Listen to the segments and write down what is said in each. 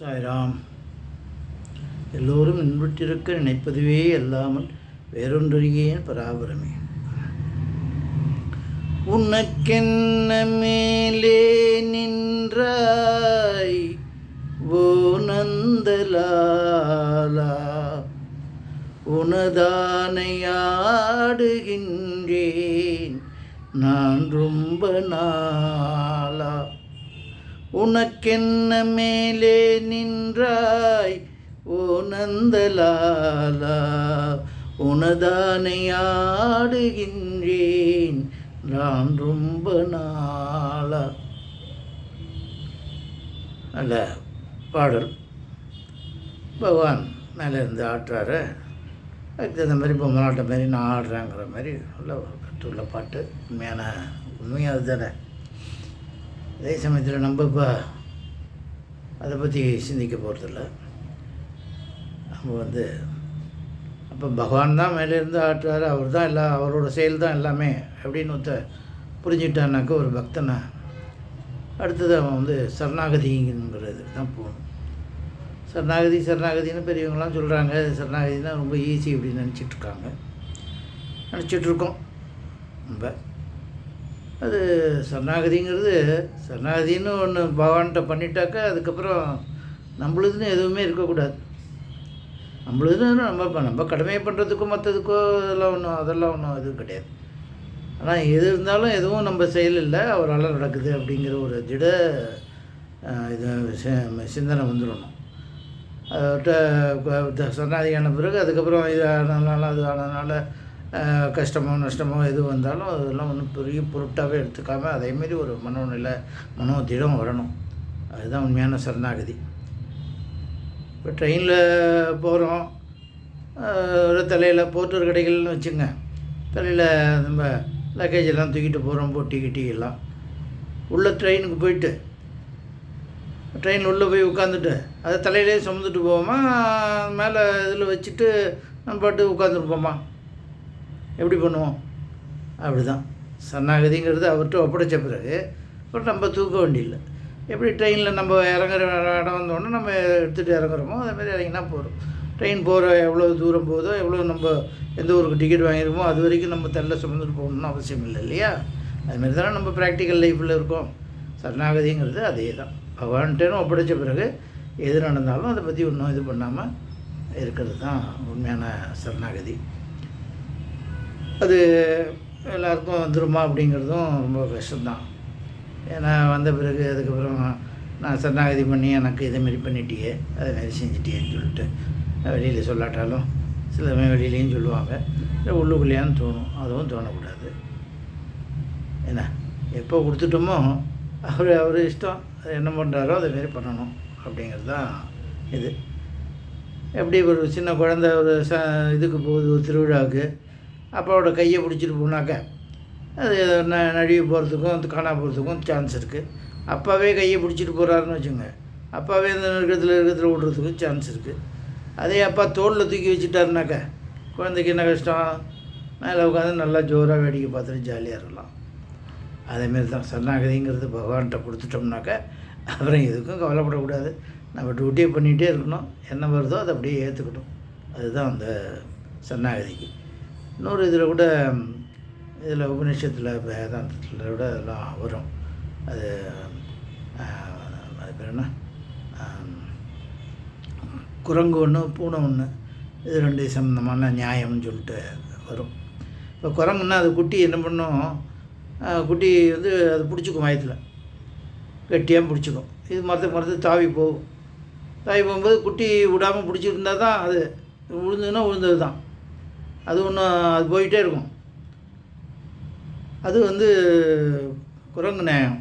சாய்ராம். எல்லோரும் இன்புற்றிருக்க நினைப்பதுவே அல்லாமல் வேறொன்றியே பராபரமே. உனக்கென்ன மேலே நின்றாய் ஓ நந்தலாலா? உனதானையாடுகின்றேன் நான் ரொம்ப நாளா? உனக்கென்ன மேலே நின்றாய்? ஓ நந்தலாலா உனதானை ஆடுகின்றேன் நான் ரொம்ப நாளா. நல்ல பாடல். பகவான் மேலே இருந்து ஆட்டுறாரு. அதுக்கு தகுந்த மாதிரி பொம்மலாட்டம் மாதிரி நான் ஆடுறேங்கிற மாதிரி நல்ல ஒரு கற்றுள்ள பாட்டு. உண்மையான உண்மையாக அதுதானே அதே சமயத்தில் நம்ம இப்போ அதை பற்றி சிந்திக்க போகிறதில்ல நம்ம வந்து அப்போ பகவான் தான் மேலேருந்து ஆட்டுறாரு அவர் தான் எல்லா அவரோட செயல் தான் எல்லாமே அப்படின்னு ஒருத்த புரிஞ்சுட்டானாக்க ஒரு பக்தனை அடுத்தது அவன் வந்து சரணாகதிங்கிறது தான் போகணும். சரணாகதி சரணாகதின்னு பெரியவங்களாம் சொல்கிறாங்க சரணாகதினா ரொம்ப ஈஸி அப்படின்னு நினச்சிட்ருக்காங்க நினச்சிட்ருக்கோம் நம்ம அது சரணாகதிங்கிறது சரணாகதின்னு ஒன்று பகவான்கிட்ட பண்ணிட்டாக்கா அதுக்கப்புறம் நம்மளுதுன்னு எதுவுமே இருக்கக்கூடாது. நம்மளுதுன்னு நம்ம இப்போ நம்ம கடமையை பண்ணுறதுக்கோ மற்றதுக்கோ அதெல்லாம் ஒன்றும் அதெல்லாம் ஒன்றும் இது கிடையாது. ஆனால் எது இருந்தாலும் எதுவும் நம்ம செயல் இல்லை அவரால் நடக்குது அப்படிங்கிற ஒரு திட இது சிந்தனை வந்துடணும். அவர்கிட்ட சரணாதியான பிறகு அதுக்கப்புறம் இது ஆனதுனால அது ஆனதுனால கஷ்டமோ நஷ்டமோ எது வந்தாலும் அதெல்லாம் ஒன்றும் பெரிய பொருட்டாகவே எடுத்துக்காமல் அதேமாரி ஒரு மனோநிலை மனோதிடம் வரணும். அதுதான் உண்மையான சரணாகதி. இப்போ ட்ரெயினில் போகிறோம் ஒரு தலையில் போர்ட்டர் கடைகள்னு வச்சுங்க. தலையில் நம்ம லக்கேஜ் எல்லாம் தூக்கிட்டு போகிறோம் போட்டி கிட்டி எல்லாம். உள்ள ட்ரெயினுக்கு போயிட்டு ட்ரெயின் உள்ளே போய் உட்காந்துட்டு அதை தலையிலே சுமந்துட்டு போவோமா? மேலே இதில் வச்சுட்டு நம்ம பாட்டு உட்காந்துருப்போமா எப்படி பண்ணுவோம்? அப்படி தான் சரணாகதிங்கிறது அவர்கிட்ட ஒப்படைச்ச பிறகு அப்புறம் நம்ம தூக்க வேண்டியில்லை எப்படி ட்ரெயினில் நம்ம இறங்குற இடம் வந்தோடனே நம்ம எடுத்துகிட்டு இறங்குறோமோ அதேமாதிரி இறங்கினா போகிறோம் ட்ரெயின் போகிற எவ்வளோ தூரம் போகுதோ எவ்வளோ நம்ம எந்த ஊருக்கு டிக்கெட் வாங்கியிருக்கோமோ அது வரைக்கும் நம்ம தெல்ல சுமந்துட்டு போகணும்னு அவசியம் இல்லை இல்லையா? அதுமாரி தானே நம்ம ப்ராக்டிக்கல் லைஃப்பில் இருக்கோம். சரணாகதிங்கிறது அதே தான். பகவான்கிட்டன்னு ஒப்படைச்ச பிறகு எது நடந்தாலும் அதை பற்றி ஒன்றும் இது பண்ணாமல் இருக்கிறது தான் உண்மையான சரணாகதி. அது எல்லாருக்கும் வந்துருமா அப்படிங்கிறதும் ரொம்ப கஷ்டம்தான். ஏன்னா வந்த பிறகு அதுக்கப்புறம் நான் சரணாகதி பண்ணி எனக்கு இதேமாரி பண்ணிட்டியே அதேமாரி செஞ்சிட்டியேன்னு சொல்லிட்டு வெளியில் சொல்லாட்டாலும் சில சமயம் வெளியிலையும் சொல்லுவாங்க. இல்லை உள்ளுக்குள்ளேயான்னு தோணும். அதுவும் தோணக்கூடாது. என்ன எப்போ கொடுத்துட்டோமோ அவர் அவர் இஷ்டம். அது என்ன பண்ணுறாரோ அதேமாரி பண்ணணும் அப்படிங்கிறது தான் இது. எப்படி ஒரு சின்ன குழந்த ஒரு ச இதுக்கு போகுது ஒரு திருவிழாவுக்கு அப்பாவோட கையை பிடிச்சிட்டு போனாக்க அது ந நழுவி போகிறதுக்கும் அது காணா போகிறதுக்கும் சான்ஸ் இருக்குது அப்பாவே கையை பிடிச்சிட்டு போகிறாருன்னு வச்சுங்க. அப்பாவே இந்த நெருக்கத்தில் இருக்கிறதுல விடுறதுக்கும் சான்ஸ் இருக்குது அதே அப்பா தோளில் தூக்கி வச்சுட்டாருனாக்க குழந்தைக்கு என்ன கஷ்டம்? மேலே உட்காந்து நல்லா ஜோராக வேடிக்கை பார்த்துட்டு ஜாலியாக இருக்கலாம். அதேமாரி தான் சரணாகதிங்கிறது பகவான்கிட்ட கொடுத்துட்டோம்னாக்க அப்புறம் எதுக்கும் கவலைப்படக்கூடாது. நம்ம டியூட்டியை பண்ணிகிட்டே இருக்கணும். என்ன வருதோ அதை அப்படியே ஏற்றுக்கணும் அதுதான் அந்த சரணாகதிக்கு. இன்னொரு இதில் கூட இதில் உபநிஷத்தில் வேதாந்தத்தில் கூட அதெல்லாம் வரும். அது அது பேர் என்ன? குரங்கு ஒன்று பூனை ஒன்று இது ரெண்டு சம்மந்தமான நியாயம்னு சொல்லிட்டு வரும். இப்போ குரங்குன்னா அது குட்டி என்ன பண்ணும்? குட்டி வந்து அது பிடிச்சிக்கும் வயத்தில். கெட்டியாக பிடிச்சிக்கும். இது மரத்து மரத்து தாவி போகும். தாவி போகும்போது குட்டி விடாமல் பிடிச்சிருந்தா தான் அது விழுந்ததுன்னா விழுந்தது தான் அது ஒன்றும் அது போயிட்டே இருக்கும். அது வந்து குரங்கு நியாயம்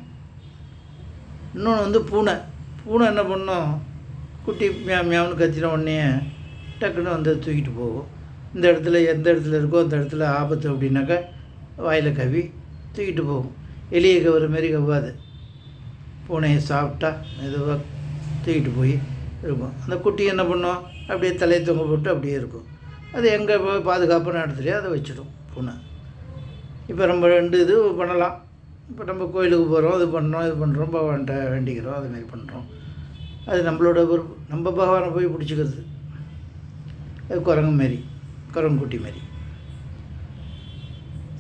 இன்னொன்று வந்து பூனை. பூனை என்ன பண்ணும்? குட்டி மியா மியாவுன்னு கத்தின உடனே டக்குன்னு வந்து தூக்கிட்டு போகும். இந்த இடத்துல எந்த இடத்துல இருக்கோ அந்த இடத்துல ஆபத்து அப்படின்னாக்கா வாயில் கவி தூக்கிட்டு போகும். எலியை கவுற மாரி கவ்வாது. பூனையை சாப்பிட்டா மெதுவாக தூக்கிட்டு போய் இருக்கும். அந்த குட்டி என்ன பண்ணும்? அப்படியே தலையை தொங்க போட்டு அப்படியே இருக்கும். அது எங்கே பாதுகாப்பான இடத்துலையோ அதை வச்சிடும் பூனை இப்போ நம்ம ரெண்டு இது பண்ணலாம். இப்போ நம்ம கோயிலுக்கு போகிறோம் இது பண்ணுறோம் இது பண்ணுறோம் பகவான்கிட்ட வேண்டிக்கிறோம் அதுமாரி பண்ணுறோம் அது நம்மளோட பொறுப்பு. நம்ம பகவானை போய் பிடிச்சிக்கிறது. அது குரங்கு மாரி குரங்குட்டி மாரி.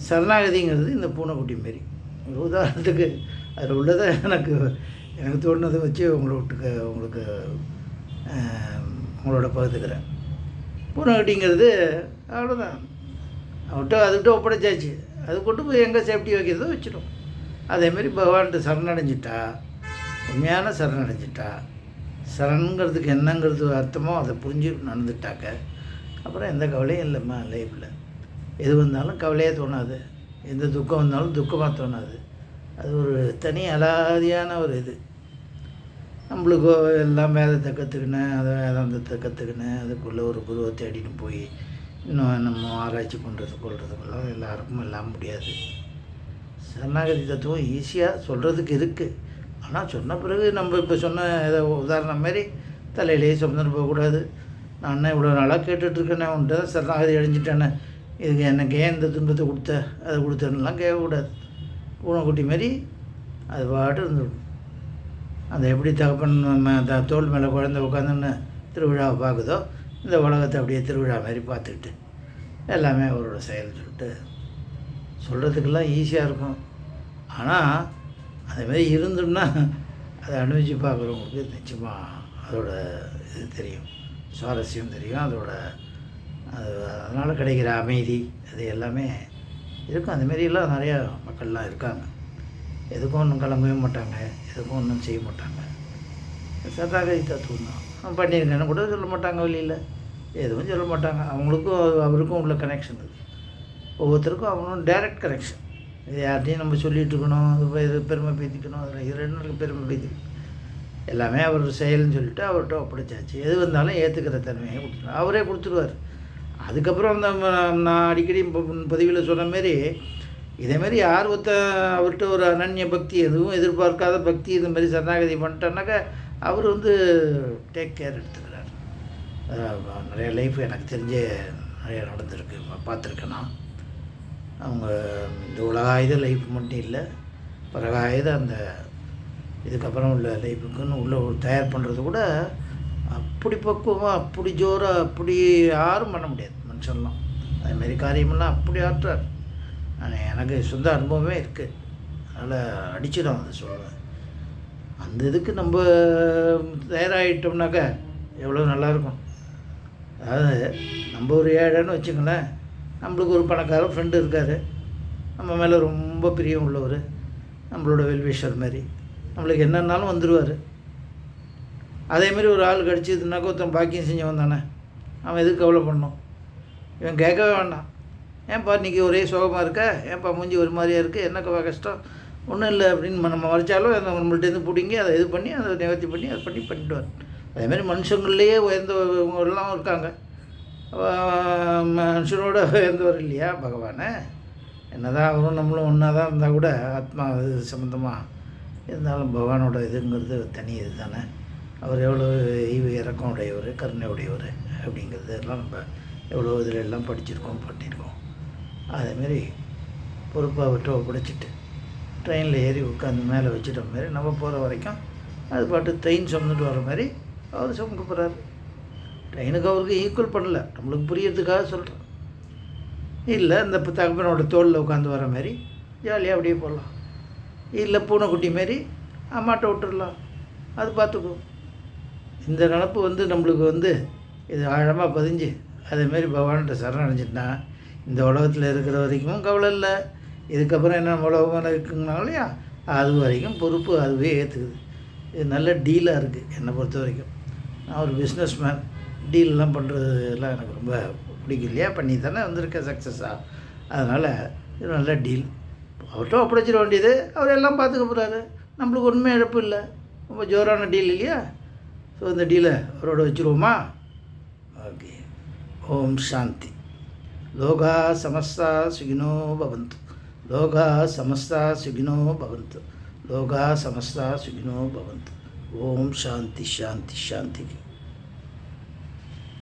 சரணாகதிங்கிறது இந்த பூனைக்குட்டி மாரி. ஒரு உதாரணத்துக்கு அதில் உள்ளதை எனக்கு எனக்கு தோணுனதை வச்சு உங்களை விட்டுக்க உங்களுக்கு உங்களோட பகிர்ந்துக்கிறேன். பூனைக்குட்டிங்கிறது அவ்வளோதான் அவர்கிட்ட அதுகிட்ட ஒப்படைச்சாச்சு. அது கொண்டு போய் எங்கே சேஃப்டி வைக்கிறதோ வச்சிடும். அதேமாரி பகவான்கிட்ட சரணடைஞ்சிட்டா உண்மையான சரணடைஞ்சிட்டா சரணுங்கிறதுக்கு என்னங்கிறது அர்த்தமோ அதை புரிஞ்சு நடந்துட்டாக்க அப்புறம் எந்த கவலையும் இல்லைம்மா லைஃப்பில் எது வந்தாலும் கவலையே தோணாது. எந்த துக்கம் வந்தாலும் துக்கமாக தோணாது. அது ஒரு தனி அலாதியான ஒரு இது. நம்மளுக்கு எல்லாம் வேதத்தை கற்றுக்கினேன் அதை வேதாந்தத்தை கற்றுக்கினேன் அதுக்குள்ளே ஒரு குருவை தேடிட்டு போய் இன்னும் நம்ம ஆராய்ச்சி பண்ணுறது கொள்றதுக்கெல்லாம் எல்லாருக்கும் எல்லாம் முடியாது. சரணாகதி தத்துவம் ஈஸியாக சொல்கிறதுக்கு இருக்குது ஆனால் சொன்ன பிறகு நம்ம இப்போ சொன்ன ஏதோ உதாரணம் மாதிரி தலையிலேயே சுமந்துட்டு போகக்கூடாது நான் இவ்வளோ நாளாக கேட்டுட்ருக்கேனே உன்ட்டு தான் சரணாகதி அடைஞ்சிட்டேனே. இதுக்கு எனக்கு ஏன் இந்த துன்பத்தை கொடுத்த அதை கொடுத்தேன்னுலாம் கேட்கக்கூடாது. பூனைக்குட்டி மாரி அது பாட்டு இருந்துடும் அந்த எப்படி தகப்பன் ம- த- தோல் மேலே குழந்த உட்காந்துன்னு திருவிழாவை பார்க்குதோ இந்த உலகத்தை அப்படியே திருவிழா மாதிரி பார்த்துக்கிட்டு எல்லாமே அவரோட செயல் சொல்லிட்டு சொல்கிறதுக்கெல்லாம் ஈஸியாக இருக்கும். ஆனால் அதேமாதிரி இருந்தோம்னா அதை அனுபவிச்சு பார்க்குறவங்களுக்கு நிச்சயமாக அதோட இது தெரியும் சுவாரஸ்யம் தெரியும் அதோட அது அதனால் கிடைக்கிற அமைதி அது எல்லாமே இருக்கும். அந்த நிறையா மக்கள்லாம் இருக்காங்க. எதுக்கும் ஒன்றும் கிளம்பவே மாட்டாங்க. எதுக்கும் ஒன்றும் செய்ய மாட்டாங்க. சதாகதி தத்துவம் தான் பண்ணியிருக்கேன்னு கூட சொல்ல மாட்டாங்க வெளியில். எதுவும் சொல்ல மாட்டாங்க. அவங்களுக்கும் அவருக்கும் உள்ள கனெக்ஷன் இது ஒவ்வொருத்தருக்கும் அவங்களும் டைரக்ட் கனெக்ஷன் இது யார்ட்டையும் நம்ம சொல்லிட்டு இருக்கணும். இது இது பெருமை பேத்திக்கணும். அதில் இரண்டு பெருமை பேத்திக்கணும். எல்லாமே அவர் செயல்னு சொல்லிட்டு அவர்கிட்ட ஒப்படைச்சாச்சு. எது வந்தாலும் ஏற்றுக்கிற தன்மையை கொடுத்துருவார் அவரே கொடுத்துருவார். அதுக்கப்புறம் அந்த நான் அடிக்கடி பதிவில் சொன்ன மாரி இதேமாரி யார் ஒருத்த அவர்கிட்ட ஒரு அனன்ய பக்தி எதுவும் எதிர்பார்க்காத பக்தி இது மாதிரி சரணாகதி பண்ணிட்டோன்னாக்கா அவர் வந்து டேக் கேர் எடுத்துக்கிறார். நிறைய லைஃப் எனக்கு தெரிஞ்சே நிறைய நடந்திருக்கு. பார்த்துருக்கேன் நான். அவங்க இந்த உலகாயுத லைஃப் மட்டும் இல்லை பிறகாயுத அந்த இதுக்கப்புறம் உள்ள லைஃபுக்குன்னு உள்ள தயார் பண்ணுறது கூட அப்படி பக்குவமாக அப்படி ஜோராக அப்படி யாரும் பண்ண முடியாது மனுஷன்லாம். அதுமாரி காரியமெல்லாம் அப்படி ஆற்றார். நான் எனக்கு சொந்த அனுபவமே இருக்குது அதனால் அடிச்சிடும் அதை சொல்லுவேன் அந்த இதுக்கு நம்ம தயாராகிட்டோம்னாக்கா எவ்வளோ நல்லாயிருக்கும் அதாவது நம்ம ஒரு ஏழைன்னு வச்சுங்களேன் நம்மளுக்கு ஒரு பணக்கார ஃப்ரெண்டு இருக்கார். நம்ம மேலே ரொம்ப பிரியம் உள்ளவர். நம்மளோட வெல்விஷர் மாதிரி. நம்மளுக்கு என்னன்னாலும் வந்துடுவார் அதேமாரி ஒரு ஆள் கிடச்சிதுனாக்கா ஒருத்தன் பாக்கியம் செஞ்சவன் தானே. அவன் எதுக்கு கவலை பண்ணோம் இவன் கேட்கவே வேண்டாம். ஏன்ப்பா இன்றைக்கி ஒரே சோகமாக இருக்க? ஏன்ப்பா மூஞ்சி ஒரு மாதிரியா இருக்குது என்னக்கவா கஷ்டம்? ஒன்றும் இல்லை அப்படின்னு நம்ம மறைச்சாலும் அதை நம்மள்ட்டேருந்து பிடிங்கி அதை இது பண்ணி அதை நிவர்த்தி பண்ணி அதை பண்ணி பண்ணிடுவார் அதேமாதிரி மனுஷங்கள்லேயே உயர்ந்தவங்கெல்லாம் இருக்காங்க. மனுஷனோட உயர்ந்தவர் இல்லையா பகவானே? என்னதான் அவரும் நம்மளும் ஒன்றா தான் இருந்தால் கூட ஆத்மா இது சம்மந்தமாக இருந்தாலும் பகவானோட இதுங்கிறது தனி இது தானே அவர் எவ்வளோ ஈவு இறக்கம் உடையவர் கருணை உடையவர் அப்படிங்கிறது எல்லாம் நம்ம எவ்வளோ இதில் எல்லாம் படிச்சிருக்கோம் பண்ணியிருக்கோம் அதேமாரி பொறுப்பாக விட்டு பிடிச்சிட்டு ட்ரெயினில் ஏறி உட்காந்து மேலே வச்சுட்ட மாதிரி நம்ம போகிற வரைக்கும் அது பாட்டு ட்ரெயின் சுமந்துட்டு வர மாதிரி அவர் சுமக்க போகிறாரு. ட்ரெயினுக்கு அவருக்கு ஈக்குவல் பண்ணல. நம்மளுக்கு புரியறதுக்காக சொல்கிறேன் இல்லை இந்த தகப்பனோட தோளில் உட்காந்து வர மாதிரி ஜாலியாக அப்படியே போடலாம் இல்லை பூனைக்குட்டி மாரி அம்மாட்ட விட்டுடலாம் அது பார்த்துக்கும் இந்த நினப்பு வந்து நம்மளுக்கு வந்து இது ஆழமாக பதிஞ்சு அதேமாரி பகவான்கிட்ட சரணடைஞ்சிட்டா இந்த உலகத்தில் இருக்கிற வரைக்கும் கவலை இல்லை. இதுக்கப்புறம் என்ன உலகம் இருக்குங்கனாலும் இல்லையா? அது வரைக்கும் பொறுப்பு அதுவே ஏற்றுக்குது இது நல்ல டீலாக இருக்குது என்னை பொறுத்த வரைக்கும். நான் ஒரு பிஸ்னஸ் மேன் டீல்லாம் பண்ணுறதுலாம் எனக்கு ரொம்ப பிடிக்கும் இல்லையா? பண்ணி தானே வந்திருக்கேன் சக்ஸஸாக அதனால் இது நல்ல டீல் அவர்கிட்ட ஒப்படைச்சிட வேண்டியது அவர் எல்லாம் பார்த்துக்க போகிறாரு நம்மளுக்கு ஒன்றுமே இழப்பு இல்லை. ரொம்ப ஜோரான டீல் இல்லையா? ஸோ இந்த டீலை அவரோட வச்சுருவோமா? ஓகே. ஓம் சாந்தி. లోగా సమస్త సుగినో భవంతు. లోగా సమస్త సుగినో భవంతు. లోగా సమస్త సుగినో భవంతు. ఓం శాంతి శాంతి శాంతికి.